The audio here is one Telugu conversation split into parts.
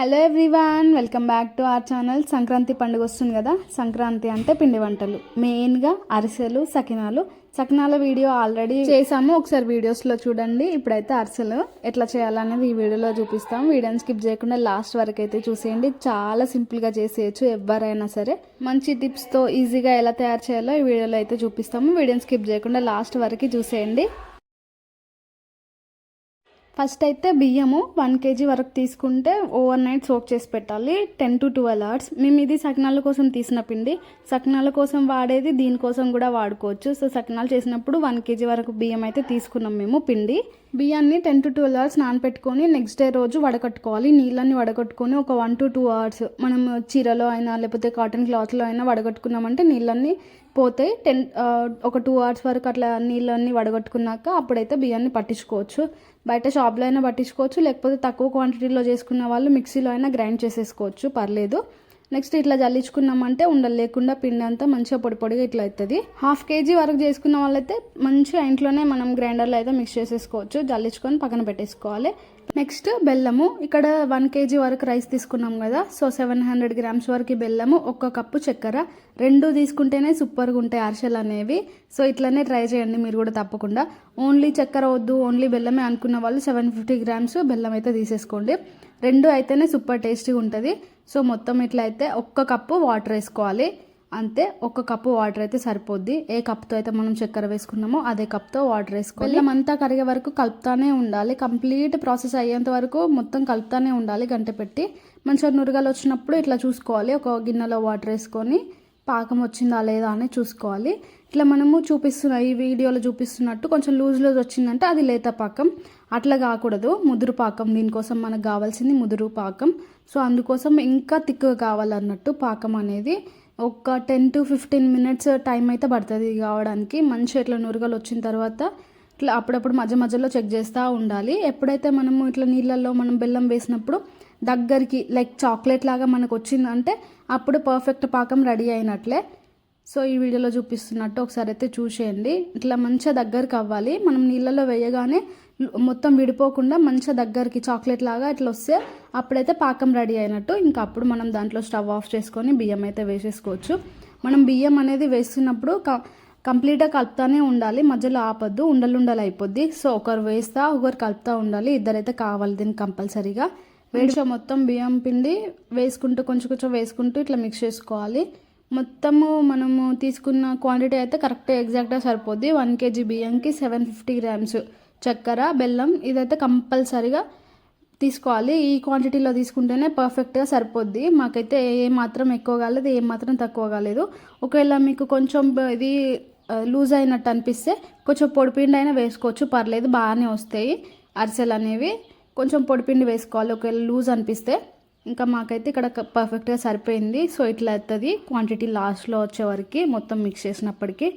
Hello everyone welcome back to our channel. Sankranti పండుగ వస్తుంది కదా? సంక్రాంతి అంటే పిండి వంటలు. మెయిన్గా అరిసెలు సకినాలు. సకినాల వీడియో ఆల్రెడీ చేసాము. ఒకసారి వీడియోస్లో చూడండి. ఇప్పుడైతే అరిసెలు ఎట్లా చేయాలనేది ఈ వీడియోలో చూపిస్తాం. వీడియోని స్కిప్ చేయకుండా లాస్ట్ వరకు అయితే చూసేయండి. చాలా సింపుల్గా చేసేయచ్చు ఎవరైనా సరే. మంచి టిప్స్తో ఈజీగా ఎలా తయారు చేయాలో ఈ వీడియోలో అయితే చూపిస్తాము. వీడియోని స్కిప్ చేయకుండా లాస్ట్ వరకు చూసేయండి. ఫస్ట్ అయితే బియ్యము వన్ కేజీ వరకు తీసుకుంటే ఓవర్ నైట్ సోక్ చేసి పెట్టాలి టెన్ టు ట్వెల్వ్ అవర్స్. మేము ఇది సకినాల కోసం తీసిన పిండి. సకినాల కోసం వాడేది దీనికోసం కూడా వాడుకోవచ్చు. సో సకినాలు చేసినప్పుడు వన్ కేజీ వరకు బియ్యం అయితే తీసుకున్నాం మేము పిండి. బియ్యాన్ని టెన్ టు ట్వెల్వ్ అవర్స్ నానపెట్టుకొని నెక్స్ట్ డే రోజు వడకట్టుకోవాలి నీళ్ళని వడగట్టుకొని ఒక వన్ టు టూ అవర్స్ మనం చీరలో అయినా లేకపోతే కాటన్ క్లాత్లో అయినా వడగట్టుకున్నామంటే నీళ్ళని పోతాయి టెన్ ఒక టూ అవర్స్ వరకు అట్లా నీళ్ళన్నీ వడగట్టుకున్నాక అప్పుడైతే బియ్యాన్ని పట్టించుకోవచ్చు. బయట షాప్లో అయినా పట్టించుకోవచ్చు. లేకపోతే తక్కువ క్వాంటిటీలో చేసుకున్న వాళ్ళు మిక్సీలో అయినా గ్రైండ్ చేసేసుకోవచ్చు. పర్లేదు. నెక్స్ట్ ఇట్లా జల్లించుకున్నామంటే ఉండలు లేకుండా పిండి అంతా మంచిగా పొడి పొడిగా ఇట్లా అవుతుంది హాఫ్ కేజీ వరకు చేసుకున్న వాళ్ళైతే మంచిగా ఇంట్లోనే మనం గ్రైండర్లో అయితే మిక్స్ చేసేసుకోవచ్చు. జల్లించుకొని పక్కన పెట్టేసుకోవాలి. నెక్స్ట్ బెల్లము. ఇక్కడ వన్ కేజీ వరకు రైస్ తీసుకున్నాం కదా. సో సెవెన్ హండ్రెడ్ గ్రామ్స్ వరకు బెల్లము ఒక్క కప్పు చక్కెర. రెండు తీసుకుంటేనే సూపర్గా ఉంటాయి అరిసెలు అనేవి. సో ఇట్లనే ట్రై చేయండి మీరు కూడా తప్పకుండా. ఓన్లీ చక్కెర వద్దు ఓన్లీ బెల్లమే అనుకున్న వాళ్ళు సెవెన్ ఫిఫ్టీ గ్రామ్స్ బెల్లం అయితే తీసేసుకోండి. రెండు అయితేనే సూపర్ టేస్టీగా ఉంటుంది. సో మొత్తం ఇట్లా అయితే ఒక్క కప్పు వాటర్ వేసుకోవాలి. అంతే ఒక కప్పు వాటర్ అయితే సరిపోద్ది. ఏ కప్తో అయితే మనం చక్కెర వేసుకున్నామో అదే కప్తో వాటర్ వేసుకోవాలి. బెల్లం అంతా కరిగే వరకు కలుపుతానే ఉండాలి. కంప్లీట్ ప్రాసెస్ అయ్యేంత వరకు మొత్తం కలుపుతానే ఉండాలి గంట పెట్టి. మంచిగా నురగలు వచ్చినప్పుడు ఇట్లా చూసుకోవాలి. ఒక గిన్నెలో వాటర్ వేసుకొని పాకం వచ్చిందా లేదా అని చూసుకోవాలి. ఇట్లా మనము చూపిస్తున్న ఈ వీడియోలో చూపిస్తున్నట్టు కొంచెం లూజ్ లూజ్ వచ్చిందంటే అది లేత పాకం. అట్లా కాకూడదు. ముదురు పాకం దీనికోసం మనకు కావాల్సింది ముదురు పాకం. సో అందుకోసం ఇంకా తిక్కుగా కావాలన్నట్టు పాకం అనేది ఒక ten to fifteen minutes time అయితే పడుతుంది కావడానికి. మంచి ఇట్లా నురగలు వచ్చిన తర్వాత ఇట్లా అప్పుడప్పుడు మధ్య మధ్యలో చెక్ చేస్తూ ఉండాలి. ఎప్పుడైతే మనము ఇట్లా నీళ్ళల్లో మనం బెల్లం వేసినప్పుడు దగ్గరికి లైక్ చాక్లెట్ లాగా మనకు వచ్చిందంటే అప్పుడు పర్ఫెక్ట్ పాకం రెడీ అయినట్లే. సో ఈ వీడియోలో చూపిస్తున్నట్టు ఒకసారి అయితే చూసేయండి. ఇట్లా మంచిగా దగ్గరికి అవ్వాలి. మనం నీళ్ళలో వేయగానే మొత్తం విడిపోకుండా మంచిగా దగ్గరికి చాక్లెట్ లాగా ఇట్లా వస్తే అప్పుడైతే పాకం రెడీ అయినట్టు. ఇంకా అప్పుడు మనం దాంట్లో స్టవ్ ఆఫ్ చేసుకొని బియ్యం అయితే వేసేసుకోవచ్చు. మనం బియ్యం అనేది వేస్తున్నప్పుడు కంప్లీట్గా కలుపుతానే ఉండాలి. మధ్యలో ఆపద్దు ఉండలు ఉండలు అయిపోద్ది. సో ఒకరు వేస్తా ఒకరు కలుపుతూ ఉండాలి. ఇద్దరైతే కావాలి దీనికి కంపల్సరీగా. వేడిగా మొత్తం బియ్యం పిండి వేసుకుంటూ కొంచెం కొంచెం వేసుకుంటూ ఇట్లా మిక్స్ చేసుకోవాలి. మొత్తము మనము తీసుకున్న క్వాంటిటీ అయితే కరెక్ట్ ఎగ్జాక్ట్గా సరిపోద్ది. వన్ కేజీ బియ్యంకి సెవెన్ ఫిఫ్టీ గ్రామ్స్ చక్కెర బెల్లం ఇదైతే కంపల్సరీగా తీసుకోవాలి. ఈ క్వాంటిటీలో తీసుకుంటేనే పర్ఫెక్ట్గా సరిపోద్ది. మాకైతే ఏ మాత్రం ఎక్కువ కాలేదు ఏ మాత్రం తక్కువ కాలేదు. ఒకవేళ మీకు కొంచెం ఇది లూజ్ అయినట్టు అనిపిస్తే కొంచెం పొడిపిండి అయినా వేసుకోవచ్చు. పర్లేదు బాగానే వస్తాయి అరిసెలు అనేవి. కొంచెం పొడిపిండి వేసుకోవాలి. ఒకవేళ లూజ్ అనిపిస్తే ఇంకా మాకైతే ఇక్కడ పర్ఫెక్ట్గా సరిపోయింది. సో ఇట్లా అవుతుంది క్వాంటిటీ లాస్ట్లో వచ్చే మొత్తం మిక్స్ చేసినప్పటికీ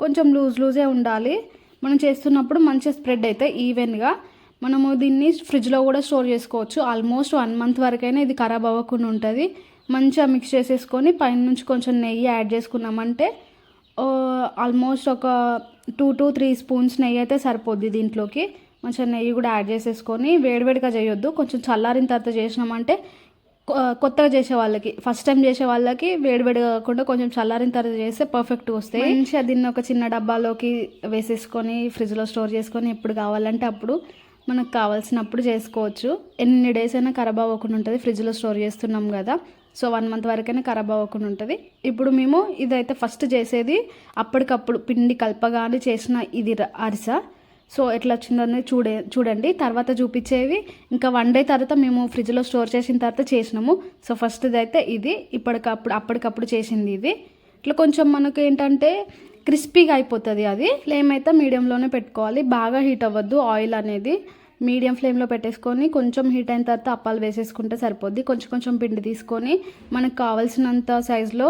కొంచెం లూజ్ లూజే ఉండాలి. మనం చేస్తున్నప్పుడు మంచిగా స్ప్రెడ్ అయితే ఈవెన్గా మనము దీన్ని ఫ్రిడ్జ్లో కూడా స్టోర్ చేసుకోవచ్చు. ఆల్మోస్ట్ వన్ మంత్ వరకైనా ఇది ఖరాబ్ అవ్వకుండా ఉంటుంది. మంచిగా మిక్స్ చేసేసుకొని పైన నుంచి కొంచెం నెయ్యి యాడ్ చేసుకున్నామంటే ఆల్మోస్ట్ ఒక టూ టు త్రీ స్పూన్స్ నెయ్యి అయితే సరిపోద్ది దీంట్లోకి. మంచిగా నెయ్యి కూడా యాడ్ చేసేసుకొని వేడివేడిగా చేయొద్దు. కొంచెం చల్లారిన తర్వాత చేసినామంటే కొత్తగా చేసే వాళ్ళకి ఫస్ట్ టైం చేసే వాళ్ళకి వేడివేడి కాకుండా కొంచెం చల్లారిన తర్వాత చేస్తే పర్ఫెక్ట్ వస్తాయి. మంచిగా దీన్ని ఒక చిన్న డబ్బాలోకి వేసేసుకొని ఫ్రిడ్జ్లో స్టోర్ చేసుకొని ఎప్పుడు కావాలంటే అప్పుడు మనకు కావాల్సినప్పుడు చేసుకోవచ్చు. ఎన్ని డేస్ అయినా ఖరాబ్ అవ్వకుండా ఉంటుంది. ఫ్రిడ్జ్లో స్టోర్ చేస్తున్నాం కదా సో వన్ మంత్ వరకైనా ఖరాబ్ అవ్వకుండా ఉంటుంది. ఇప్పుడు మేము ఇదైతే ఫస్ట్ చేసేది అప్పటికప్పుడు పిండి కలపగానే చేసిన ఇది అరిస. సో ఎట్లా వచ్చిందని చూడే చూడండి. తర్వాత చూపించేవి. ఇంకా వన్ డే తర్వాత మేము ఫ్రిడ్జ్లో స్టోర్ చేసిన తర్వాత చేసినాము. సో ఫస్ట్ది అయితే ఇది. ఇప్పటికప్పుడు అప్పటికప్పుడు చేసింది ఇది. ఇట్లా కొంచెం మనకు ఏంటంటే క్రిస్పీగా అయిపోతుంది అది. ఫ్లేమ్ అయితే మీడియంలోనే పెట్టుకోవాలి. బాగా హీట్ అవ్వద్దు ఆయిల్ అనేది. మీడియం ఫ్లేమ్లో పెట్టేసుకొని కొంచెం హీట్ అయిన తర్వాత అప్పాలు వేసేసుకుంటే సరిపోద్ది. కొంచెం కొంచెం పిండి తీసుకొని మనకు కావాల్సినంత సైజులో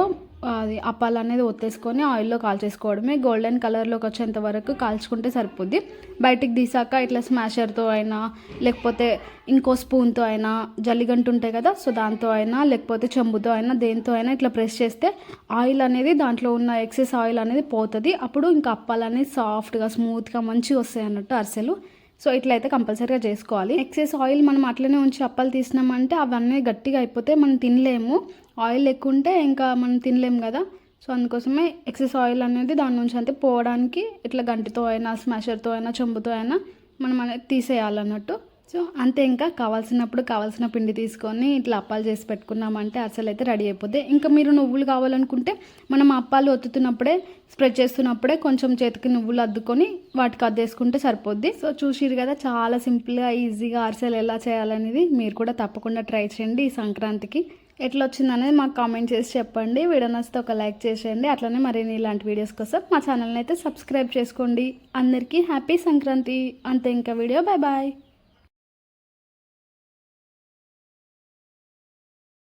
అది అప్పాలు అనేది ఒత్తేసుకొని ఆయిల్లో కాల్చేసుకోవడమే. గోల్డెన్ కలర్లోకి వచ్చేంత వరకు కాల్చుకుంటే సరిపోద్ది. బయటికి తీసాక ఇట్లా స్మాషర్తో అయినా లేకపోతే ఇంకో స్పూన్తో అయినా జల్లిగంటు ఉంటాయి కదా సో దాంతో అయినా లేకపోతే చెంబుతో అయినా దేంతో అయినా ఇట్లా ప్రెస్ చేస్తే ఆయిల్ అనేది దాంట్లో ఉన్న ఎక్సెస్ ఆయిల్ అనేది పోతుంది. అప్పుడు ఇంకా అప్పాలు అనేది సాఫ్ట్గా స్మూత్గా మంచిగా వస్తాయి అన్నట్టు అరిసెలు. సో ఇట్లా అయితే కంపల్సరీగా చేసుకోవాలి. ఎక్సెస్ ఆయిల్ మనం అట్లనే ఉంచి అప్పాలు తీసినామంటే అవన్నీ గట్టిగా అయిపోతే మనం తినలేము. ఆయిల్ ఎక్కువ ఉంటే ఇంకా మనం తినలేము కదా. సో అందుకోసమే ఎక్సెస్ ఆయిల్ అనేది దాని నుంచి అంతే పోవడానికి ఇట్లా గంటితో అయినా స్మాషర్తో అయినా చెంబుతో అయినా మనం అనేది తీసేయాలన్నట్టు. సో అంతే ఇంకా కావాల్సినప్పుడు కావాల్సిన పిండి తీసుకొని ఇట్లా అప్పాలు చేసి పెట్టుకున్నామంటే అసలు అయితే రెడీ అయిపోద్ది. ఇంకా మీరు నువ్వులు కావాలనుకుంటే మనం అప్పాలు ఒత్తుతున్నప్పుడే స్ప్రెడ్ చేస్తున్నప్పుడే కొంచెం చేతికి నువ్వులు అద్దుకొని వాటికి అద్దేసుకుంటే సరిపోద్ది. సో చూసిరు కదా చాలా సింపుల్గా ఈజీగా అరిసెలు ఎలా చేయాలనేది మీరు కూడా తప్పకుండా ట్రై చేయండి ఈ సంక్రాంతికి. ఎట్లా వచ్చింది అనేది మాకు కామెంట్ చేసి చెప్పండి. వీడియో నచ్చితే ఒక లైక్ చేసేయండి. అట్లనే మరిన్ని ఇలాంటి వీడియోస్ కోసం మా ఛానల్ని అయితే సబ్స్క్రైబ్ చేసుకోండి. అందరికీ హ్యాపీ సంక్రాంతి. అంతే ఇంకా వీడియో. Bye bye